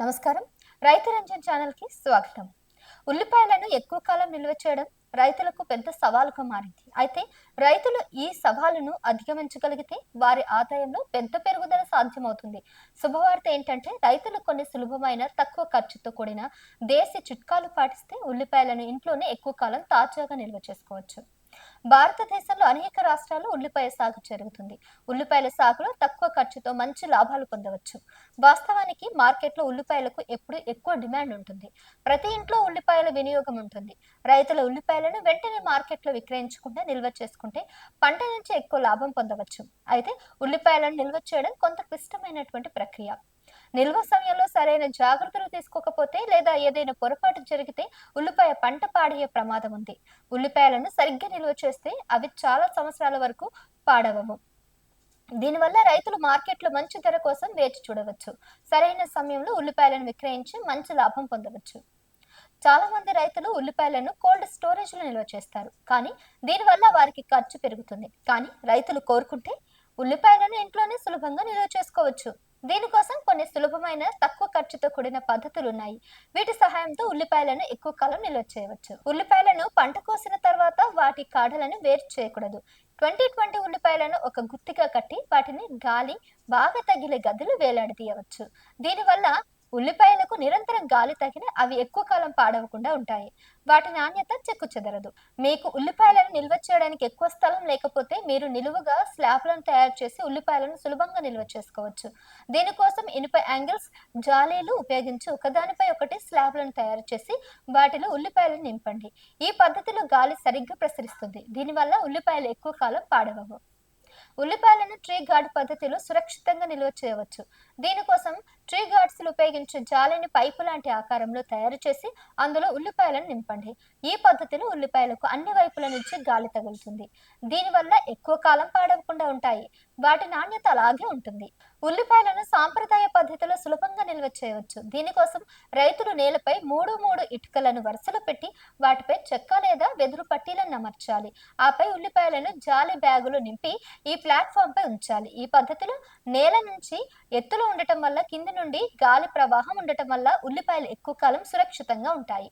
నమస్కారం. రైతు రంజన్ ఛానల్కి స్వాగతం. ఉల్లిపాయలను ఎక్కువ కాలం నిల్వ చేయడం రైతులకు పెద్ద సవాలుగా మారింది. అయితే రైతులు ఈ సవాలును అధిగమించగలిగితే వారి ఆదాయంలో పెద్ద పెరుగుదల సాధ్యమవుతుంది. శుభవార్త ఏంటంటే రైతులు కొన్ని సులభమైన తక్కువ ఖర్చుతో కూడిన దేశీ చిట్కాలు పాటిస్తే ఉల్లిపాయలను ఇంట్లోనే ఎక్కువ కాలం తాజాగా నిల్వ చేసుకోవచ్చు. భారతదేశంలో అనేక రాష్ట్రాల్లో ఉల్లిపాయ సాగు జరుగుతుంది. ఉల్లిపాయల సాగులో తక్కువ ఖర్చుతో మంచి లాభాలు పొందవచ్చు. వాస్తవానికి మార్కెట్లో ఉల్లిపాయలకు ఎప్పుడు ఎక్కువ డిమాండ్ ఉంటుంది. ప్రతి ఇంట్లో ఉల్లిపాయల వినియోగం ఉంటుంది. రైతుల ఉల్లిపాయలను వెంటనే మార్కెట్లో విక్రయించకుండా నిల్వ చేసుకుంటే పంట నుంచి ఎక్కువ లాభం పొందవచ్చు. అయితే ఉల్లిపాయలను నిల్వ చేయడం కొంత క్లిష్టమైనటువంటి ప్రక్రియ. నిల్వ సమయంలో సరైన జాగ్రత్తలు తీసుకోకపోతే లేదా ఏదైనా పొరపాటు జరిగితే ఉల్లిపాయ పంట పాడయ్యే ప్రమాదం ఉంది. ఉల్లిపాయలను సరిగ్గా నిల్వ చేస్తే అవి చాలా సంవత్సరాల వరకు పాడవవు. దీనివల్ల రైతులు మార్కెట్లో మంచి ధర కోసం వేచి చూడవచ్చు. సరైన సమయంలో ఉల్లిపాయలను విక్రయించి మంచి లాభం పొందవచ్చు. చాలా మంది రైతులు ఉల్లిపాయలను కోల్డ్ స్టోరేజ్లో నిల్వ చేస్తారు. కానీ దీనివల్ల వారికి ఖర్చు పెరుగుతుంది. కానీ రైతులు కోరుకుంటే ఉల్లిపాయలను ఇంట్లోనే సులభంగా నిల్వ చేసుకోవచ్చు. దీనికోసం కొన్ని సులభమైన తక్కువ ఖర్చుతో కూడిన పద్ధతులు ఉన్నాయి వీటి సహాయంతో ఉల్లిపాయలను ఎక్కువ కాలం నిల్వ చేయవచ్చు. ఉల్లిపాయలను పంట కోసిన తర్వాత వాటి కాడలను వేరు చేయకూడదు. ట్వంటీ ట్వంటీ ఉల్లిపాయలను ఒక గుత్తిగా కట్టి వాటిని గాలి బాగా తగిలే గదులు వేలాడదీయవచ్చు. దీనివల్ల ఉల్లిపాయలకు నిరంతరం గాలి తగిన అవి ఎక్కువ కాలం పాడవకుండా ఉంటాయి. వాటి నాణ్యత చెక్కు చెదరదు. మీకు ఉల్లిపాయలను నిల్వ చేయడానికి ఎక్కువ స్థలం లేకపోతే మీరు నిలువుగా స్లాబ్లను తయారు చేసి ఉల్లిపాయలను సులభంగా నిల్వ చేసుకోవచ్చు. దీనికోసం ఇనుప యాంగిల్స్ జాలీలు ఉపయోగించి ఒకదానిపై ఒకటి స్లాబ్లను తయారు చేసి వాటిలో ఉల్లిపాయలను నింపండి. ఈ పద్ధతిలో గాలి సరిగ్గా ప్రసరిస్తుంది. దీనివల్ల ఉల్లిపాయలు ఎక్కువ కాలం పాడవవు. ఉల్లిపాయలను ట్రీ గార్డ్ పద్ధతిలో సురక్షితంగా నిల్వ చేయవచ్చు. దీనికోసం ట్రీ గార్డ్స్ ఉపయోగించే జాలిని పైపు లాంటి ఆకారంలో తయారు చేసి అందులో ఉల్లిపాయలను నింపండి. ఈ పద్ధతిలో ఉల్లిపాయలకు అన్ని వైపుల నుంచి గాలి తగులుతుంది. దీనివల్ల ఎక్కువ కాలం పాడవకుండా ఉంటాయి. వాటి నాణ్యత అలాగే ఉంటుంది. ఉల్లిపాయలను సాంప్రదాయ పద్ధతిలో సులభంగా నిల్వ చేయవచ్చు. దీనికోసం రైతులు నేలపై మూడు మూడు ఇటుకలను వరుసలో పెట్టి వాటిపై చెక్క లేదా వెదురు పట్టీలను అమర్చాలి. ఆపై ఉల్లిపాయలను జాలి బ్యాగులో నింపి ఈ ప్లాట్ఫామ్ పై ఉంచాలి. ఈ పద్ధతిలో నేల నుంచి ఎత్తులో ఉండటం వల్ల కింది నుండి గాలి ప్రవాహం ఉండటం వల్ల ఉల్లిపాయలు ఎక్కువ కాలం సురక్షితంగా ఉంటాయి.